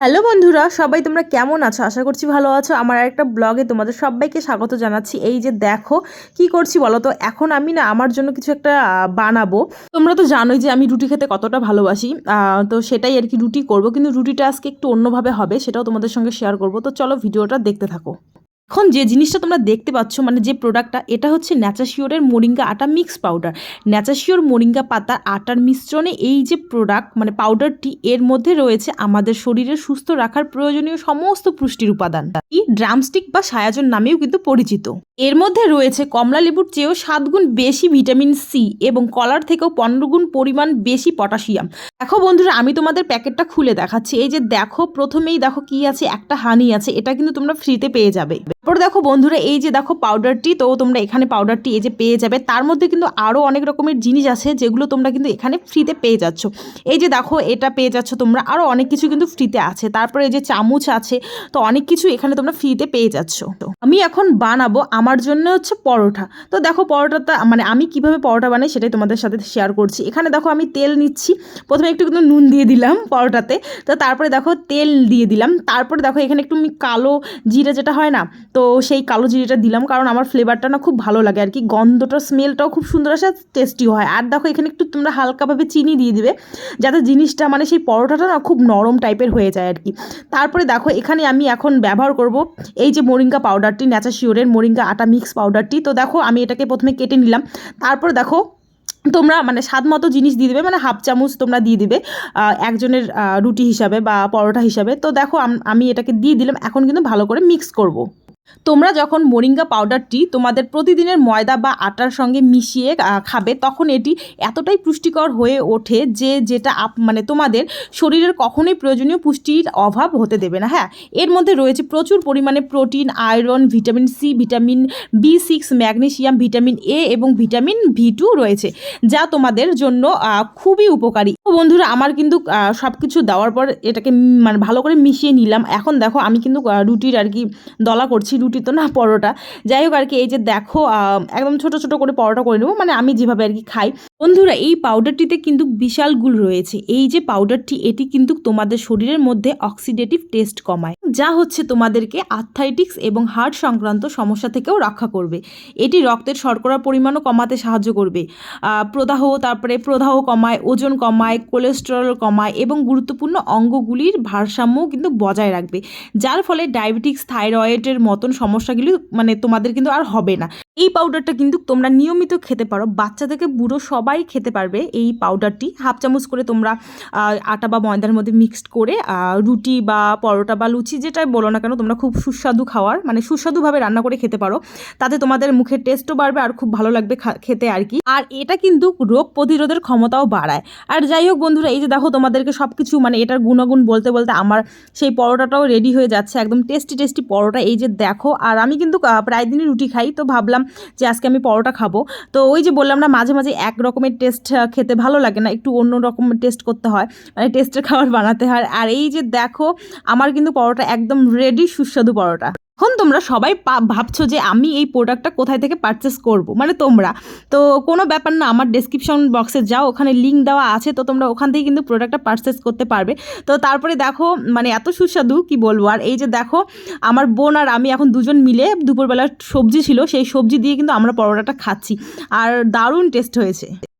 Hello বন্ধুরা, সবাই তোমরা কেমন আছো? আশা করছি ভালো আছো। আমার একটা ব্লগে তোমাদের সবাইকে স্বাগত জানাচ্ছি। এই যে দেখো, কি করছি বলো তো? এখন আমি না আমার জন্য কিছু একটা বানাবো। তোমরা তো জানোই যে আমি রুটি খেতে কতটা ভালোবাসি। তো সেটাই আর কি রুটি করব। কিন্তু রুটিটা আজকে একটু অন্যভাবে হবে, সেটাও তোমাদের সঙ্গে শেয়ার করব। তো চলো ভিডিওটা দেখতে থাকো। এখন যে জিনিসটা তোমরা দেখতে পাচ্ছ মানে যে প্রোডাক্টটা এটা হচ্ছে ন্যাচাশিওরের moringa atta mix powder Naturesure moringa পাতার আটার মিশ্রণে এই যে প্রোডাক্ট মানে পাউডারটি এর মধ্যে রয়েছে আমাদের শরীরের সুস্থ রাখার প্রয়োজনীয় সমস্ত পুষ্টির উপাদান। এই ড্রামস্টিক বা সায়াজন নামেও কিন্তু পরিচিত। এর মধ্যে রয়েছে কমলা লেবুর চেয়েও সাত গুণ বেশি ভিটামিন সি এবং কলার থেকেও পনেরো গুণ পরিমাণ বেশি পটাশিয়াম দেখো বন্ধুরা, আমি তোমাদের প্যাকেটটা খুলে দেখাচ্ছি। এই যে দেখো, প্রথমেই দেখো কি আছে, একটা হানি আছে, এটা কিন্তু তোমরা ফ্রিতে পেয়ে যাবে। তারপর দেখো বন্ধুরা, এই যে দেখো পাউডারটি তো তোমরা এখানে পাউডারটি এই যে পেয়ে যাবে। তার মধ্যে কিন্তু আরও অনেক রকমের জিনিস আছে যেগুলো তোমরা কিন্তু এখানে ফ্রিতে পেয়ে যাচ্ছ। এই যে দেখো, এটা পেয়ে যাচ্ছ তোমরা। আরও অনেক কিছু কিন্তু ফ্রিতে আছে। তারপরে এই যে চামচ আছে, তো অনেক কিছু এখানে তোমরা ফ্রিতে পেয়ে যাচ্ছ। তো আমি এখন বানাবো আমার জন্য হচ্ছে পরোটা। তো দেখো পরোটাটা মানে আমি কীভাবে পরোটা বানাই সেটাই তোমাদের সাথে শেয়ার করছি। এখানে দেখো আমি তেল নিচ্ছি। প্রথমে একটু কিন্তু নুন দিয়ে দিলাম পরোটাতে। তো তারপরে দেখো তেল দিয়ে দিলাম। তারপরে দেখো এখানে একটু কালো জিরা যেটা হয় না তো সেই কালো জিরেটা দিলাম, কারণ আমার ফ্লেভারটা না খুব ভালো লাগে আর কি। গন্ধটা স্মেলটাও খুব সুন্দর আসে টেস্টি হয়। আর দেখো, এখানে একটু তোমরা হালকাভাবে চিনি দিয়ে দিবে, যাতে জিনিসটা মানে সেই পরোটাটা না খুব নরম টাইপের হয়ে যায় আর কি। তারপরে দেখো, এখানে আমি এখন ব্যবহার করব এই যে মোরিঙ্গা পাউডারটি ন্যাচা শিওরের মোরিঙ্গা আটা মিক্স পাউডারটি তো দেখো, আমি এটাকে প্রথমে কেটে নিলাম। তারপর দেখো, তোমরা মানে স্বাদ মতো জিনিস দিয়ে দেবে মানে হাফ চামচ তোমরা দিয়ে দিবে একজনের রুটি হিসাবে বা পরোটা হিসাবে। তো দেখো, আমি এটাকে দিয়ে দিলাম, এখন কিন্তু ভালো করে মিক্স করব। তোমরা যখন মোরিঙ্গা পাউডারটি তোমাদের প্রতিদিনের ময়দা বা আটার সঙ্গে মিশিয়ে খাবে, তখন এটি এতটাই পুষ্টিকর হয়ে ওঠে যে যেটা আপ মানে তোমাদের শরীরের কখনোই প্রয়োজনীয় পুষ্টির অভাব হতে দেবে না। হ্যাঁ এর মধ্যে রয়েছে প্রচুর পরিমাণে protein, iron, vitamin C, vitamin B six, magnesium, vitamin A এবং ভিটামিন ভি টু রয়েছে, যা তোমাদের জন্য খুবই উপকারী। বন্ধুরা, আমার কিন্তু সব কিছু দেওয়ার পর এটাকে মানে ভালো করে মিশিয়ে নিলাম। এখন দেখো, আমি কিন্তু রুটির আর কি দলা করছি রুটি তো না, পরোটা। যাই হোক আর কি এই যে দেখো একদম ছোট ছোট করে পরোটা করে নেব মানে আমি যেভাবে আর কি খাই। বন্ধুরা, এই পাউডারটিতে কিন্তু বিশাল গুল রয়েছে। এই যে পাউডারটি এটি কিন্তু তোমাদের শরীরের মধ্যে অক্সিডেটিভ টেস্ট কমায়। যা হচ্ছে তোমাদেরকে আর্থাইটিক্স এবং হার্ট সংক্রান্ত সমস্যা থেকেও রক্ষা করবে। এটি রক্তের শর্করার পরিমাণও কমাতে সাহায্য করবে। প্রদাহ, তারপরে প্রদাহ কমায়, ওজন কমায় কোলেস্টেরল কমায় এবং গুরুত্বপূর্ণ অঙ্গগুলির ভারসাম্যও কিন্তু বজায় রাখবে। যার ফলে ডায়াবেটিক্স থাইরয়েডের মতন সমস্যাগুলি মানে তোমাদের কিন্তু আর হবে না। এই পাউডারটা কিন্তু তোমরা নিয়মিত খেতে পারো। বাচ্চা থেকে বুড়ো সবাই খেতে পারবে এই পাউডারটি হাফ চামচ করে তোমরা আটা বা ময়দার মধ্যে মিক্সড করে রুটি বা পরোটা বা লুচি যেটাই বলো না কেন, তোমরা খুব সুস্বাদু খাওয়ার মানে সুস্বাদুভাবে রান্না করে খেতে পারো। তাতে তোমাদের মুখের টেস্টও বাড়বে আর খুব ভালো লাগবে খেতে আর কি। আর এটা কিন্তু রোগ প্রতিরোধের ক্ষমতাও বাড়ায়। আর যাই হোক বন্ধুরা, এই যে দেখো তোমাদেরকে সব কিছু মানে এটার গুণাগুণ বলতে বলতে আমার সেই পরোটাটাও রেডি হয়ে যাচ্ছে, একদম টেস্টি টেস্টি পরোটা। এই যে দেখো, আর আমি কিন্তু প্রায় দিনই রুটি খাই, তো ভাবলাম যে আজকে আমি পরোটা খাব। তো ওই যে বললাম না, মাঝে মাঝে এক রকমের টেস্ট খেতে ভালো লাগে না, একটু অন্য রকমের টেস্ট করতে হয় মানে টেস্টের খাবার বানাতে হয়। আর এই যে দেখো, আমার কিন্তু পরোটা একদম রেডি সুস্বাদু পরোটা। এখন তোমরা সবাই ভাবছ যে আমি এই প্রোডাক্টটা কোথায় থেকে পারচেস করব? মানে তোমরা। তো কোনো ব্যাপার না, আমার ডেসক্রিপশন বক্সে যাও, ওখানে লিঙ্ক দেওয়া আছে, তো তোমরা ওখান থেকে কিন্তু প্রোডাক্টটা পারচেস করতে পারবে। তো তারপরে দেখো মানে এত সুস্বাদু, কি বলব? আর এই যে দেখো, আমার বোন আর আমি এখন দুজন মিলে দুপুরবেলা সবজি ছিল, সেই সবজি দিয়ে কিন্তু আমরা পরোটাটা খাচ্ছি। আর দারুণ টেস্ট হয়েছে।